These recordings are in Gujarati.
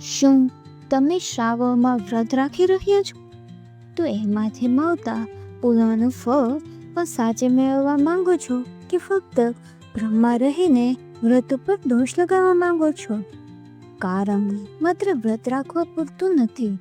શું તમે શ્રાવણમાં વ્રત રાખી રહ્યા છો? તો એમાંથી મળતા પૂર્ણનું ફળ પણ સાચે મેળવવા માંગો છો કે ફક્ત બ્રહ્મા રહીને વ્રત ઉપર દોષ લગાવવા માંગો છો? કારણ માત્ર વ્રત રાખવા પૂરતું નથી.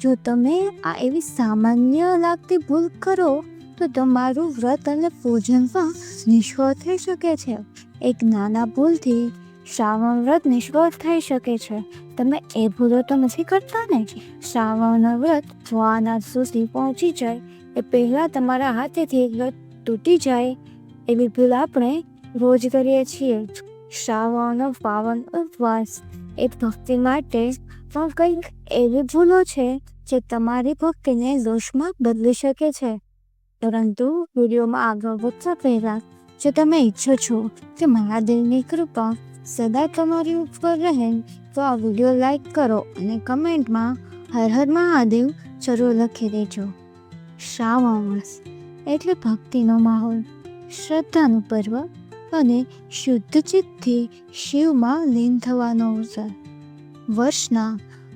જો તમે આ એવી સામાન્ય લાગતી ભૂલ કરો, તો તમારું વ્રત અને પૂજન પણ નિષ્ફળ થઈ શકે છે. એક નાના ભૂલથી શ્રાવણ વ્રત નિષ્ફળ થઈ શકે છે. તમે એ ભૂલો તો નથી કરતા ને? શ્રાવણનો વ્રત જોવાના સુધી પહોંચી જાય. એ પહેલાં તમારા હાથેથી વ્રત તૂટી જાય. એવી ભૂલ આપણે રોજ કરીએ છીએ. શ્રાવણનો પાવન, ઉપવાસ એ ભક્તિ માટે પણ કંઈક એવી ભૂલો છે જે તમારી ભક્તિને દોષમાં બદલી શકે છે. પરંતુ વિડીયોમાં આગળ વધતા પહેલાં, જો તમે ઈચ્છો છો કે મહાદેવની કૃપા સદા તમારી ઉપર રહે તો આ વીડિયો લાઈક કરો અને કમેન્ટમાં હર હર મહાદેવ જરૂર લખી દેજો. શ્રાવણ માસ એટલે ભક્તિનો માહોલ. શ્રદ્ધાનું પર્વ અને શુદ્ધ ચિત્તથી શિવમાં લીન થવાનો અવસર. વર્ષના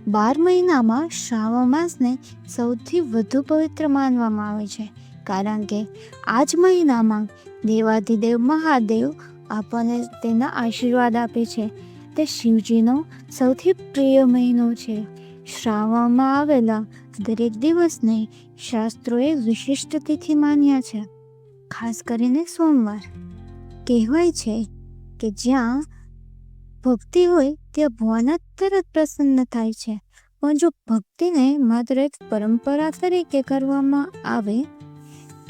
બાર મહિનામાં શ્રાવણ માસને સૌથી વધુ પવિત્ર માનવામાં આવે છે, કારણ કે આ જ મહિનામાં દેવાધિદેવ મહાદેવ આપણને તેના આશીર્વાદ આપે છે. તે શિવજીનો સૌથી પ્રિય મહિનો છે. શ્રાવણમાં આવેલા દરેક દિવસને શાસ્ત્રોએ વિશિષ્ટ તિથિ માન્યા છે. ખાસ કરીને સોમવાર. કહેવાય છે કે જ્યાં ભક્તિ હોય ત્યાં ભગવાન તરત પ્રસન્ન થાય છે. પણ જો ભક્તિને માત્ર એક પરંપરા તરીકે કરવામાં આવે,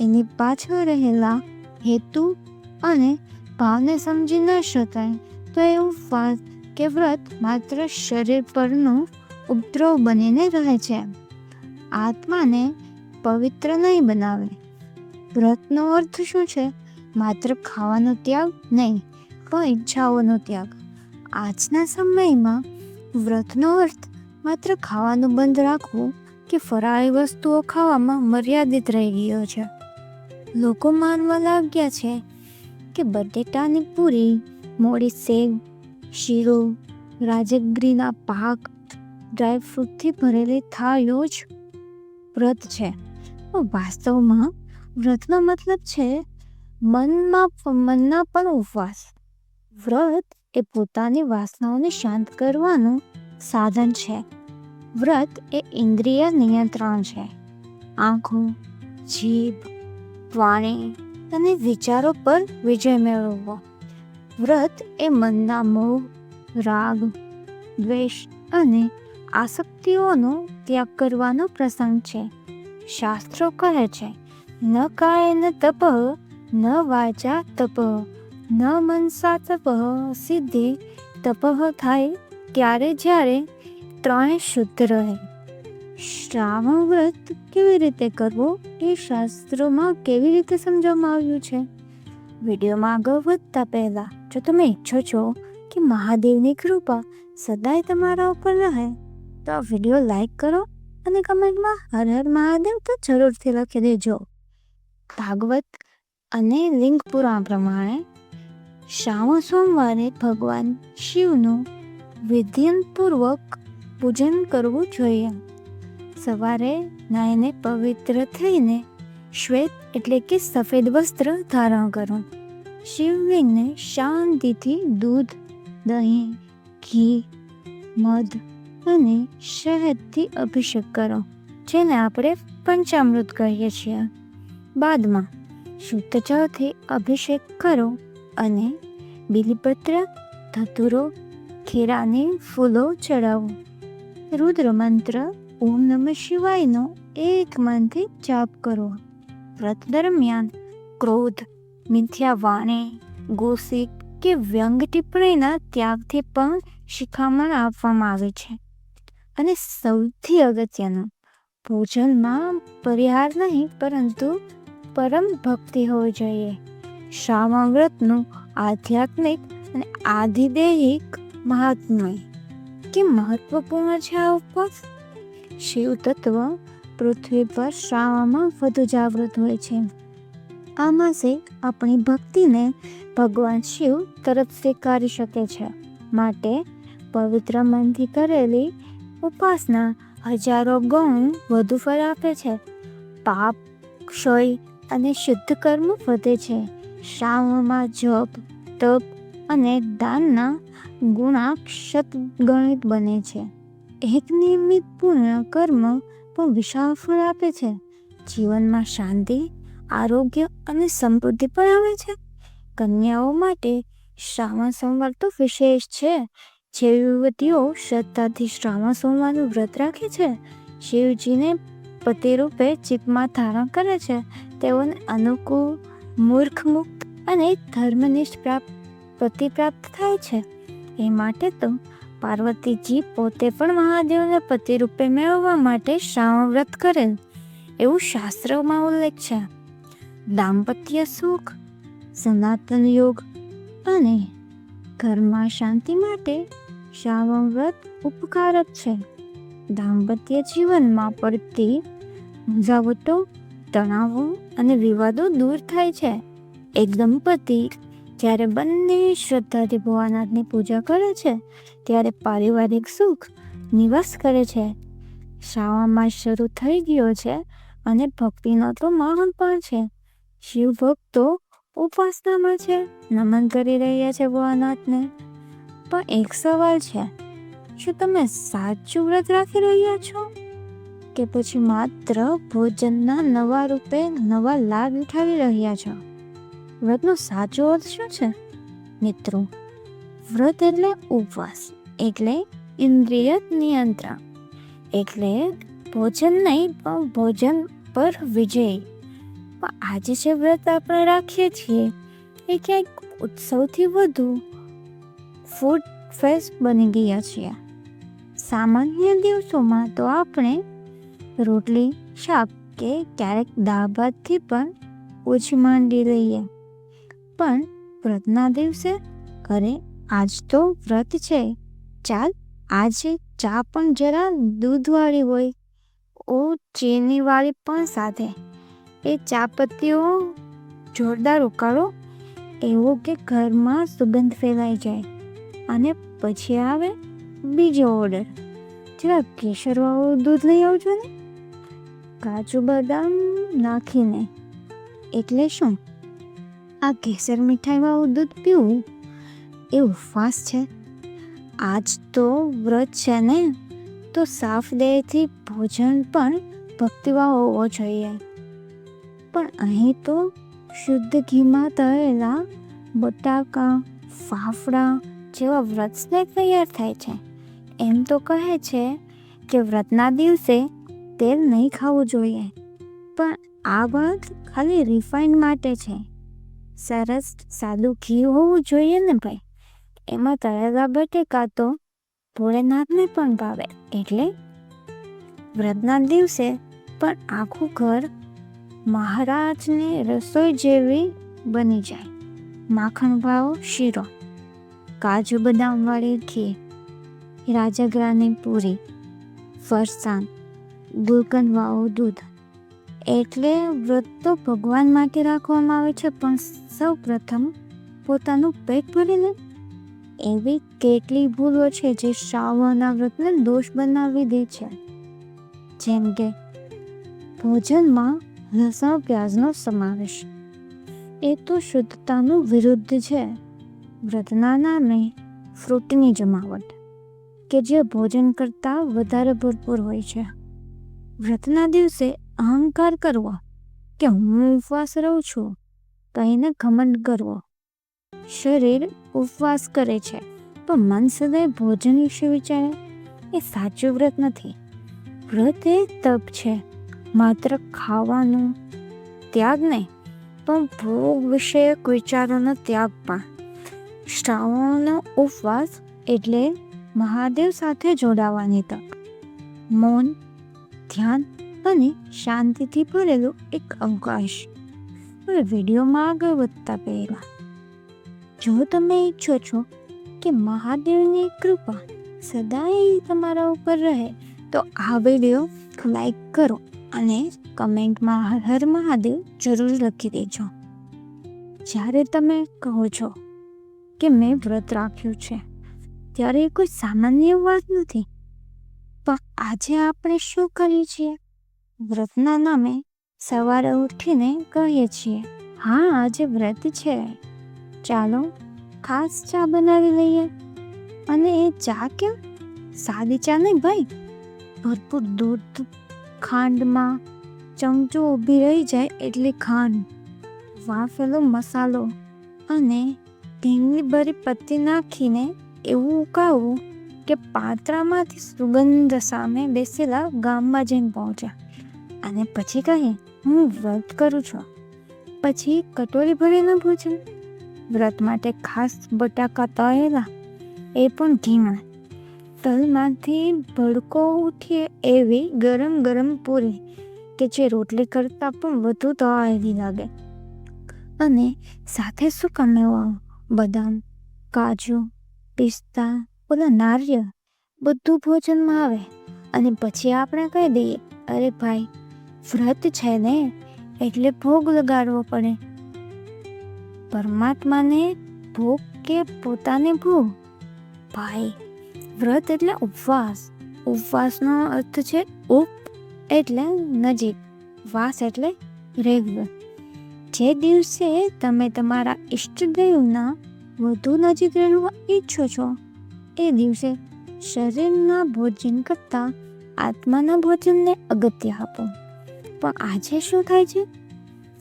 એની પાછળ રહેલા હેતુ અને ભાવને સમજી ન શકાય તો એવું કે વ્રત માત્ર શરીર પરનું ઉપદ્રવ બનીને રહે છે. આત્માને પવિત્ર નહીં બનાવે. વ્રતનો અર્થ શું છે? માત્ર ખાવાનો ત્યાગ નહીં, પણ ઈચ્છાઓનો ત્યાગ. આજના સમયમાં વ્રતનો અર્થ માત્ર ખાવાનું બંધ રાખવું કે ફરાળી વસ્તુઓ ખાવામાં મર્યાદિત રહી ગયો છે. લોકો માનવા લાગ્યા છે કે બટેટાની પૂરી મોડી સેવ શીરો, રાજગીરીના પાક ડ્રાયફ્રૂટથી ભરેલી થાળીઓ જ વ્રત છે. વાસ્તવમાં વ્રતનો મતલબ છે મનમાં મનના પણ ઉપવાસ. વ્રત એ પોતાની વાસનાઓને શાંત કરવાનું સાધન છે. વ્રત એ ઇન્દ્રિય નિયંત્રણ છે. આંખો, જીભ, વાણી અને વિચારો પર વિજય મેળવવો. વ્રત એ મનના મોહ, રાગ, દ્વેષ અને આસક્તિઓનો ત્યાગ કરવાનો પ્રસંગ છે. શાસ્ત્રો કહે છે, ન કાયન તપ, ન વાચા તપ, ન મનસા તપ સિદ્ધિ તપ થાય ત્યારે જ્યારે ત્રણે શુદ્ધ રહે. શ્રાવણ વ્રત કેવી રીતે કરવું એ શાસ્ત્રોમાં કેવી રીતે સમજાવવામાં આવ્યું છે? વિડીયોમાં આગળ વધતા પહેલાં જો તમે ઈચ્છો છો કે મહાદેવની કૃપા સદાય તમારા ઉપર રહે, તો આ વીડિયો લાઈક કરો અને કમેન્ટમાં હર હર મહાદેવ તો જરૂરથી લખી દેજો. ભાગવત અને લિંગ પુરાણ પ્રમાણે શ્રાવણ સોમવારે ભગવાન શિવનું વિધિપૂર્વક પૂજન કરવું જોઈએ. સવારે નાઈને પવિત્ર થઈને શ્વેત એટલે કે સફેદ વસ્ત્ર ધારણ કરો. શિવલિંગને શાંતિથી દૂધ, દહીં, ઘી, મધ અને શહેદથી અભિષેક કરો, જેને આપણે પંચામૃત કહીએ છીએ. બાદમાં શુદ્ધ જળથી અભિષેક કરો અને બીલીપત્ર, ધતુરો, ખીરાને ફૂલો ચડાવો. રુદ્ર મંત્ર, ઓમ નમઃ શિવાયનો એક મનથી જાપ કરો. વ્રત દરમિયાન ક્રોધ મિથ્યા વાણી ગોસિપ કે વ્યંગ ટિપ્પણીના ત્યાગથી પણ શિખામણ આપવામાં આવે છે અને સૌથી અગત્યનું ભોજનમાં પરિહાર નહીં પરંતુ પરમ ભક્તિ હોવી જોઈએ શ્રાવણ વ્રતનું આધ્યાત્મિક અને આધિદેહિક મહાત્મય કે મહત્વપૂર્ણ છે આ ઉપવાસ શિવ તત્વ પૃથ્વી પર શ્રાવણમાં વધુ જાગૃત હોય છે આ આપણી ભક્તિને ભગવાન શિવ તરફ સ્વીકારી શકે છે. માટે પવિત્ર મનથી કરેલી ઉપાસના હજારો ગણું વધુ ફળ આપે છે. પાપ, ક્ષય અને શુદ્ધ કર્મ વધે છે. શ્રાવણમાં જપ, તપ અને દાનના ગુણાક્ષત ગણિત બને છે. એક નિયમિત પૂર્ણ કર્મ પણ વિશાળ ફળ આપે છે. જીવનમાં શાંતિ આરોગ્ય અને સમૃદ્ધિ પણ આવે છે. કન્યાઓ માટે શ્રાવણ સોમવાર તો વિશેષ છે. જે યુવતીઓ શ્રદ્ધાથી શ્રાવણ સોમવારનું વ્રત રાખે છે. શિવજીને પતિ રૂપે ચિત્તમાં ધારણ કરે છે. તેઓને અનુકૂળ મૂર્ખ મુક્ત અને ધર્મનિષ્ઠ પ્રાપ્ત પતિ પ્રાપ્ત થાય છે. એ માટે તો પાર્વતીજી પોતે પણ મહાદેવને પતિ રૂપે મેળવવા માટે શ્રાવણ વ્રત કરેલ એવું શાસ્ત્રમાં ઉલ્લેખ છે. દાંપત્ય સુખ, સનાતન યોગ અને ઘરમાં શાંતિ માટે શ્રાવણ વ્રત ઉપકારક છે. દાંપત્ય જીવનમાં પડતી મુંઝાવટો તણાવો અને વિવાદો દૂર થાય છે. એક દંપતી જ્યારે બંને શ્રદ્ધાથી ભોળાનાથની પૂજા કરે છે, ત્યારે પારિવારિક સુખ નિવાસ કરે છે. શ્રાવણમાં શરૂ થઈ ગયો છે અને ભક્તિનો તો માહોલ પણ છે. શિવ ભક્તો ઉપાસનામાં છે, નમન કરી રહ્યા છે ભોળાનાથને. પણ એક સવાલ છે, શું તમે સાચું વ્રત રાખી રહ્યા છો? કે પછી માત્ર ભોજનના નવા રૂપે નવા લાભ ઉઠાવી રહ્યા છો? વ્રતનો સાચો અર્થ શું છે? મિત્રો, વ્રત એટલે ઉપવાસ, એટલે ઇન્દ્રિય નિયંત્રણ, એટલે ભોજન નહીં, પણ ભોજન પર વિજય. પણ આજે જે વ્રત આપણે રાખીએ છીએ, એ ક્યાંક ઉત્સવથી વધુ ફૂડ ફેસ્ટ બની ગયા છીએ. સામાન્ય દિવસોમાં તો આપણે રોટલી, શાક કે ક્યારેક દાળ ભાતથી પણ ઓછી માંડી લઈએ. પણ વ્રતના દિવસે અરે આજ તો વ્રત છે. ચાલ, આજે ચા પણ જરા દૂધવાળી હોય, ઓ ચીનીવાળી પણ સાથે. એ ચા પત્તીઓ જોરદાર ઉકાળો, એવો કે ઘરમાં સુગંધ ફેલાઈ જાય અને પછી આવે બીજો ઓર્ડર જરા કેસરવાળું દૂધ લઈ આવજો ને. કાજુ બદામ નાખીને. એટલે શું? આ કેસર મીઠાઈવાળું દૂધ પીવું? એ ઉપવાસ છે. આજ તો વ્રત છે ને. તો સાફ દેહથી ભોજન પણ ભક્તિભાવ હોવો જોઈએ. પણ અહીં તો શુદ્ધ ઘીમાં તળેલા બટાકા, ફાફડા જેવા વ્રત સ્નેક તૈયાર થાય છે. એમ તો કહે છે કે વ્રતના દિવસે તેલ નહીં ખાવું જોઈએ. પણ આ વાત ખાલી રિફાઇન માટે છે. સરસ સાદું ઘી હોવું જોઈએ ને ભાઈ? એમાં તળેલા બટેકા તો ભોળેનાથને પણ ભાવે, એટલે? વ્રતના દિવસે પણ આખું ઘર મહારાજની રસોઈ જેવી બની જાય. માખણ ભાવ શીરો, કાજુ બદામવાળી ખીર, રાજાગ્રાની પૂરી, ફરસાણ ગુલકંદવાળું દૂધ. એટલે વ્રત તો ભગવાન માટે રાખવામાં આવે છે, પણ સૌ પ્રથમ પોતાનું પેટ ભરીને એવી કેટલી ભૂલો છે જે શ્રાવણના વ્રતને દોષ બનાવી દે છે. જેમ કે ભોજનમાં લસણ પ્યાજનો સમાવેશ. એ તો શુદ્ધતાનું વિરુદ્ધ છે. વ્રતના નામે ફ્રૂટની જમાવટ, કે જે ભોજન કરતાં વધારે ભરપૂર હોય છે. વ્રતના દિવસે અહંકાર કરવો, કે હું ઉપવાસ રહું છું કહીને ઘમંડ કરવો. શરીર ઉપવાસ કરે છે, પણ મન સદાય ભોજન વિશે વિચારે, એ સાચું વ્રત નથી. વ્રત એ તપ છે. માત્ર ખાવાનું ત્યાગ નહીં, પણ ભોગ વિષયક વિચારોનો ત્યાગ પણ. શ્રાવણનો ઉપવાસ એટલે મહાદેવ સાથે જોડાવાની તક. મૌન, ધ્યાન અને શાંતિથી ભરેલું એક અવકાશ હવે વિડીયોમાં આગળ વધતા પહેલાં, જો તમે ઈચ્છો છો કે મહાદેવની કૃપા સદાય તમારા ઉપર રહે, તો આ વીડિયો લાઈક કરો અને કમેન્ટમાં હર હર મહાદેવ જરૂર લખી દેજો. જ્યારે તમે કહો છો કે મેં વ્રત રાખ્યું છે, ત્યારે એ કોઈ સામાન્ય વાત નથી. પણ આજે આપણે શું કરીએ છીએ? વ્રતના નામે સવારે ઉઠીને કહીએ છીએ, હા, આજે વ્રત છે. ચાલો, ખાસ ચા બનાવી લઈએ. અને એ ચા કેમ? સાદી ચા નહીં ભાઈ? ભરપૂર દૂધ ખાંડમાં ચમચો ઊભી રહી જાય એટલે ખાંડ, વાફેલો મસાલો અને ઢીંગલી ભરી પત્તી નાખીને એવું ઉકાળવું કે પાત્રામાંથી સુગંધ સામે બેસેલા ગામમાં જઈને પહોંચ્યા અને પછી કહે, હું વ્રત કરું છું. પછી કટોરી ભરીને ભોજન, વ્રત માટે ખાસ બટાકા તળેલા, એ પણ ઘીમાં તલમાંથી ભડકો ઉઠીએ એવી ગરમ ગરમ પૂરી, કે જે રોટલી કરતાં પણ વધુ તળેલી લાગે. અને સાથે શું કમેવા? બદામ, કાજુ, પિસ્તા, ઓલા નારિયેળ બધું ભોજનમાં આવે. અને પછી આપણે કહી દઈએ, અરે ભાઈ, વ્રત છે ને, એટલે ભોગ લગાડવો પડે. પરમાત્માને ભોગ કે પોતાને ભોગ? ભાઈ વ્રત એટલે ઉપવાસ. ઉપવાસનો અર્થ છે ઉપ એટલે નજીક. વાસ એટલે રેગ્યુલર. જે દિવસે તમે તમારા ઈષ્ટદેવના વધુ નજીક રહેવા ઈચ્છો છો, એ દિવસે શરીરના ભોજન કરતાં આત્માના ભોજનને અગત્ય આપો. પણ આજે શું થાય છે?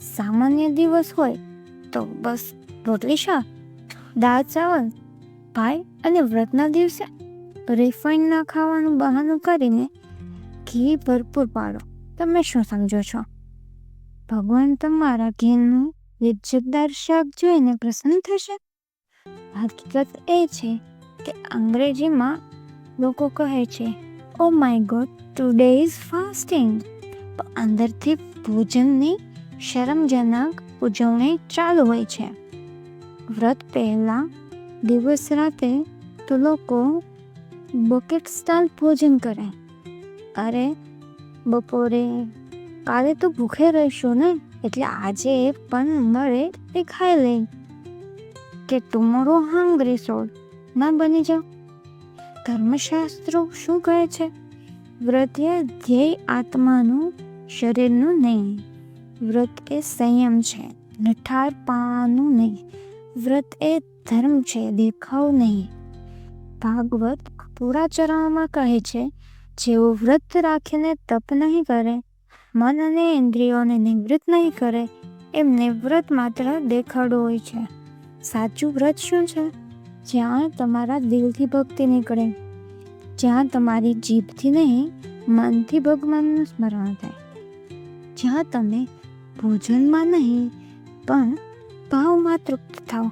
સામાન્ય દિવસ હોય તો બસ રોટલી, શાક, દાળ, ચાવલ, ભાઈ અને વ્રતના દિવસે રિફાઇન ના ખાવાનું બહાનું કરીને ઘી ભરપૂર પાડો. તમે શું સમજો છો? ભગવાન તમારા ઘીનું લિજ્જતદાર શાક જોઈને પ્રસન્ન થશે? હકીકત એ છે કે અંગ્રેજીમાં લોકો કહે છે ઓ my God today is fasting અંદરથી ભોજનની શરમજનક ઉજવણી ચાલુ હોય છે. વ્રત પહેલાં દિવસ રાતે તો લોકો બકેટ સ્ટાઇલ ભોજન કરે. અરે, બપોરે કાલે તો ભૂખે રહીશું ને? એટલે આજે પણ મળે તે ખાઈ લે કે ટુમોરો હંગ્રી સોળ. ના બની જાઓ. ધર્મશાસ્ત્રો શું કહે છે? વ્રત એ ધ્યેય આત્માનું શરીરનું નહીં. વ્રત એ સંયમ છે નઠાર પાનું નહીં. વ્રત એ ધર્મ છે, દેખાવ નહીં. ભાગવત પૂરા ચરણોમાં કહે છે, જેઓ વ્રત રાખીને તપ નહીં કરે, મન અને ઇન્દ્રિયોને નિવૃત્ત નહીં કરે, એમને વ્રત માત્ર દેખાડો હોય છે. સાચું વ્રત શું છે? જ્યાં તમારા દિલથી ભક્તિ નીકળે, જ્યાં તમારી જીભથી નહીં, મનથી ભગવાનનું સ્મરણ થાય. જ્યાં તમે ભોજનમાં નહીં, પણ ભાવમાં તૃપ્ત થાઓ.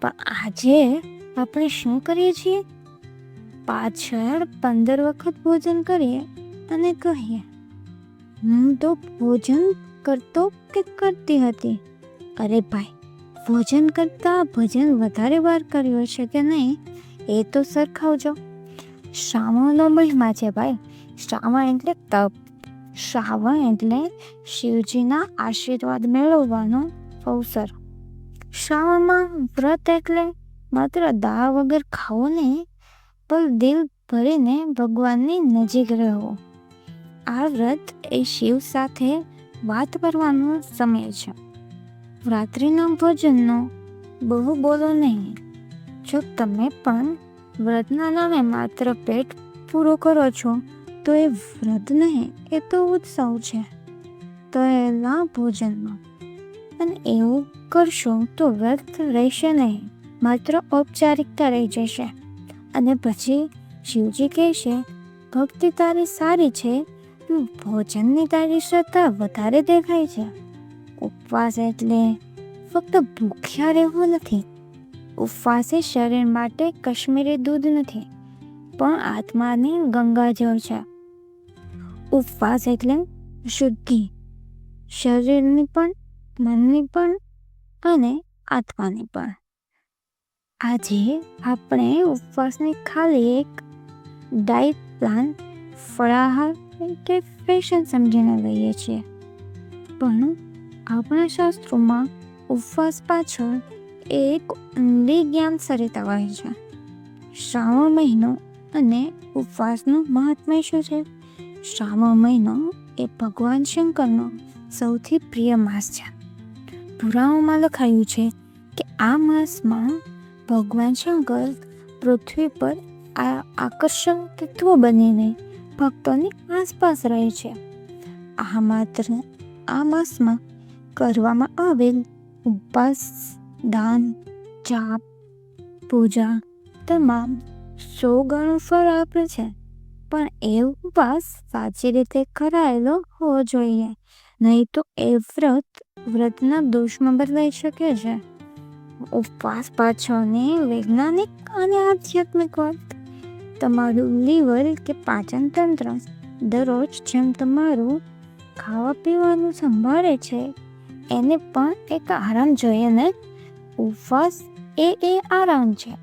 પણ આજે આપણે શું કરીએ છીએ? પાછળ પંદર વખત ભોજન કરીએ અને કહીએ, હું તો ભોજન કરતો કે કરતી હતી? અરે ભાઈ, ભોજન કરતાં ભજન વધારે વાર કર્યું છે કે નહીં, એ તો સરખાવજો. શ્રાવણનો મહિમા છે ભાઈ, શ્રાવણ એટલે તપ. શ્રાવણ એટલે શિવજીના આશીર્વાદ મેળવવાનો અવસર. શ્રાવણમાં વ્રત એટલે માત્ર દાળ વગર ખાવું નહીં પણ દિલ ભરીને ભગવાનની નજીક રહો. આ વ્રત એ શિવ સાથે વાત કરવાનો સમય છે. રાત્રિના ભોજનનો બહુ બોલો નહીં. જો તમે પણ વ્રતના નામે માત્ર પેટ પૂરો કરો છો, તો એ વ્રત નહીં, એ તો ઉત્સવ છે. તો એના ભોજનમાં. અને એવું કરશો તો વ્રત રહેશે નહીં, માત્ર ઔપચારિકતા રહી જશે. અને પછી શિવજી કહેશે ભક્તિ તારી સારી છે ભોજનની તારી શ્રદ્ધા વધારે દેખાય છે. ઉપવાસ એટલે ફક્ત ભૂખ્યા રહેવું નથી. ઉપવાસ એ શરીર માટે કશ્મીરી દૂધ નથી, પણ આત્માની ગંગાજળ છે. ઉપવાસ એટલે શુદ્ધિ. શરીરની પણ, મનની પણ અને આત્માની પણ. આજે આપણે ઉપવાસની ખાલી એક ડાયટ પ્લાન ફળાહાર કે ફેશન સમજીને લઈએ છીએ. પણ આપણા શાસ્ત્રોમાં ઉપવાસ પાછળ એક ઊંડી જ્ઞાન સરિતા વહે છે. શ્રાવણ મહિનો અને ઉપવાસનું મહાત્મ્ય શું છે? શ્રાવણ મહિનો એ ભગવાન શંકરનો સૌથી પ્રિય માસ છે. પુરાણોમાં લખાયું છે કે આ માસમાં ભગવાન શંકર પૃથ્વી પર આ આકર્ષણ તત્વ બનીને ભક્તોની આસપાસ રહે છે. આ માત્ર આ માસમાં કરવામાં આવેલ ઉપવાસ, દાન, જાપ, પૂજા તમામ સો ગણું ફળ આપે છે. પણ એ ઉપવાસ સાચી રીતે કરાયેલો હોવો જોઈએ, નહીં તો એ વ્રત, વ્રતના દોષમાં બદલાઈ શકે છે. ઉપવાસ પાછળની વૈજ્ઞાનિક અને આધ્યાત્મિક વાત. તમારું લીવર કે પાચન તંત્ર દરરોજ જેમ તમારું ખાવા પીવાનું સંભાળે છે, એને પણ એક આરામ જોઈએ ને? ઉપવાસ એ એ આરામ છે,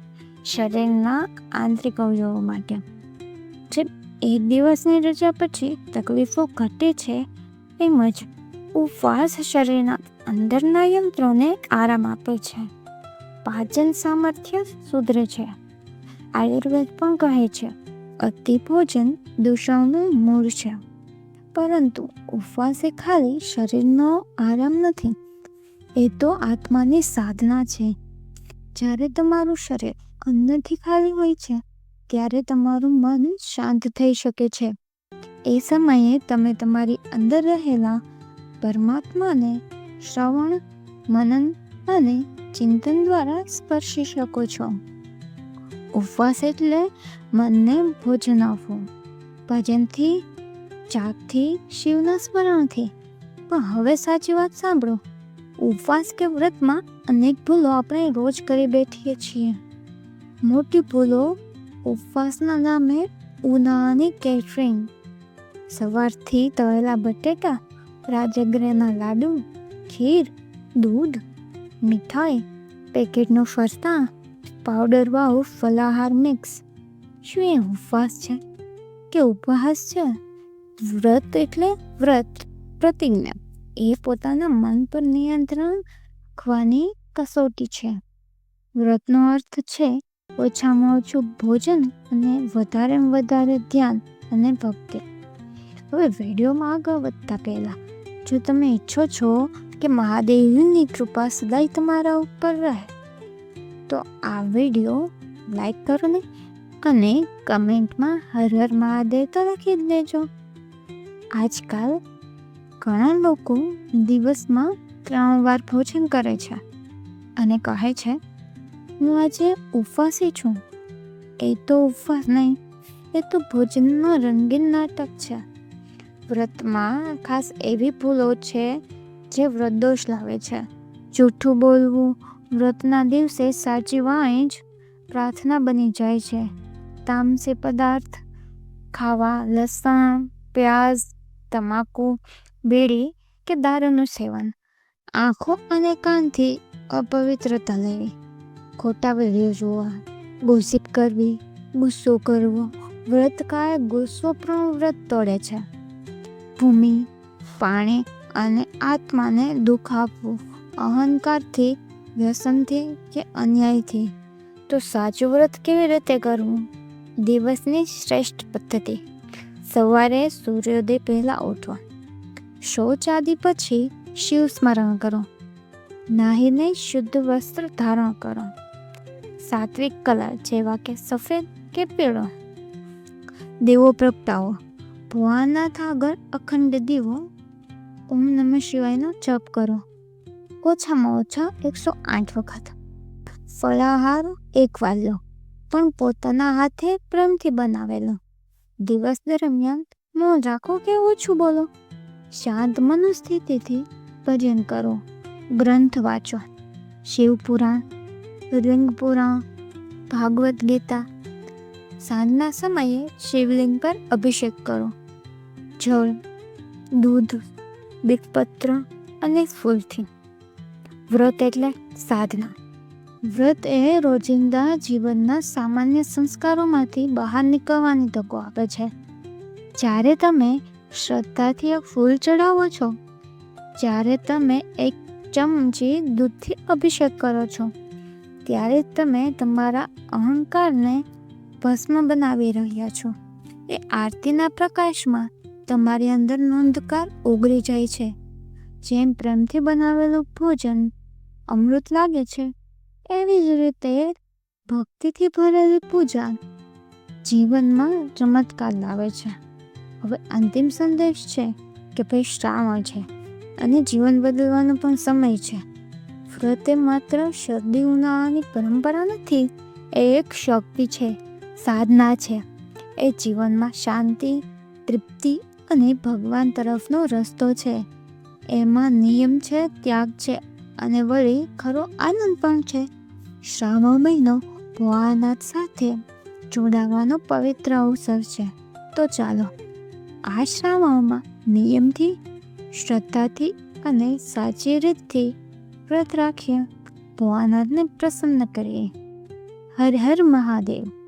શરીરના આંતરિક અવયવો માટે. જે એક દિવસની રજા પછી તકલીફો ઘટે છે તેમજ ઉપવાસ શરીરના અંદરના યંત્રોને આરામ આપે છે. પાચન સામર્થ્ય સુધરે છે. આયુર્વેદ પણ કહે છે, અતિ ભોજન દુષણનું મૂળ છે. પરંતુ ઉપવાસ ખાલી શરીરનો આરામ નથી, એ તો આત્માની સાધના છે. જ્યારે તમારું શરીર અન્નથી ખાલી હોય છે, ત્યારે તમારું મન શાંત થઈ શકે છે. એ સમયે તમે તમારી અંદર રહેલા પરમાત્માને શ્રવણ, મનન અને ચિંતન દ્વારા સ્પર્શી શકો છો. ઉપવાસ એટલે મનને ભોજન આપવું. ભજનથી જાગથી શિવના સ્મરણથી. પણ હવે સાચી વાત સાંભળો. ઉપવાસ કે વ્રતમાં અનેક ભૂલો આપણે રોજ કરી બેઠીએ છીએ. મોટી ભૂલો ઉપવાસના નામે ઉનાની કેટરિંગ. સવારથી તળેલા બટેટા, રાજગરાના લાડુ, ખીર, દૂધ મીઠાઈ, પેકેટનો ફરતા પાવડર વાળો ફલાહાર મિક્સ શું એ ઉપવાસ છે કે ઉપવાસ છે? વ્રત એટલે વ્રત, પ્રતિજ્ઞા. એ પોતાના મન પર નિયંત્રણ રાખવાની કસોટી છે. વ્રતનો અર્થ છે ઓછામાં ઓછું ભોજન અને વધારેમાં વધારે ધ્યાન અને ભક્તિ. હવે વિડીયોમાં આગળ વધતા પહેલાં, જો તમે ઈચ્છો છો કે મહાદેવની કૃપા સદાય તમારા ઉપર રહે. તો આ વીડિયો લાઈક કરો ને અને કમેન્ટમાં હર હર મહાદેવ તો લખી જ દેજો. આજકાલ ઘણા લોકો દિવસમાં ત્રણ વાર ભોજન કરે છે અને કહે છે, હું આજે ઉપવાસી છું. એ તો ઉપવાસ નહીં, એ તો ભોજનનો રંગીન નાટક છે. વ્રતમાં ખાસ એવી ભૂલો છે જે વ્રતદોષ લાવે છે. જૂઠું બોલવું વ્રતના દિવસે સાચી વાણી જ પ્રાર્થના બની જાય છે. તામસી પદાર્થ ખાવા, લસણ પ્યાઝ તમાકુ, બીડી કે દારૂનું સેવન. આંખો અને કાનથી અપવિત્રતા લેવી. ખોટા વીડિયો જોવા, ગોસિપ કરવી, ગુસ્સો કરવો વ્રત કાળે ગુસ્સો પણ વ્રત તોડે છે. ભૂમિ, પાણી અને આત્માને દુઃખ આપવું. અહંકારથી, વ્યસનથી કે અન્યાયથી? તો સાચું વ્રત કેવી રીતે કરવું? દિવસની શ્રેષ્ઠ પદ્ધતિ. સવારે સૂર્યોદય પહેલાં ઉઠવા શૌચાદી પછી શિવ સ્મરણ કરો. નાહીને શુદ્ધ વસ્ત્ર ધારણ કરો. સાત્વિક કલર જેવા કે સફેદ કે પીળો. દીવો પ્રગટાવો. ભગવાનનાથ આગળ અખંડ દીવો ઓમ નમઃ શિવાયનો જપ કરો ઓછામાં ઓછા એકસો આઠ વખત ફલાહાર એક વાર લો પણ પોતાના હાથે પ્રેમથી બનાવેલો દિવસ દરમિયાન મૌન રાખો કે ઓછું બોલો શાંત મનોસ્થિતિથી ભજન કરો ગ્રંથ વાંચો શિવપુરાણ લિંગ પુરાણ ભાગવત ગીતા સાંજના સમયે શિવલિંગ પર અભિષેક કરો જળ દૂધ બીજપત્ર અને ફૂલથી. વ્રત એટલે સાધના. વ્રત એ રોજિંદા જીવનના સામાન્ય સંસ્કારોમાંથી બહાર નીકળવાની તકો આપે છે. જ્યારે તમે શ્રદ્ધાથી એક ફૂલ ચડાવો છો, જ્યારે તમે એક ચમચી દૂધથી અભિષેક કરો છો, ત્યારે તમે તમારા અહંકારને ભસ્મ બનાવી રહ્યા છો. એ આરતીના પ્રકાશમાં તમારી અંદર નોંધકાર ઓગળી જાય છે. જેમ પ્રેમથી બનાવેલું ભોજન અમૃત લાગે છે, એવી જ રીતે ભક્તિથી ભરેલી પૂજા જીવનમાં ચમત્કાર લાવે છે. હવે અંતિમ સંદેશ છે કે ભાઈ શ્રાવણ છે અને જીવન બદલવાનો પણ સમય છે. વ્રત માત્ર શરદી ઉનાળાની પરંપરા નથી, એ એક શક્તિ છે, સાધના છે. એ જીવનમાં શાંતિ, તૃપ્તિ અને ભગવાન તરફનો રસ્તો છે. એમાં નિયમ છે, ત્યાગ છે અને વળી ખરો આનંદ પણ છે. શ્રાવણ મહિનો ભોળાનાથ સાથે જોડાવાનો પવિત્ર અવસર છે. તો ચાલો, આ શ્રાવણમાં નિયમથી, શ્રદ્ધાથી અને સાચી રીતથી વ્રત રાખીએ. ભોળાનાથને પ્રસન્ન કરીએ. હર હર મહાદેવ.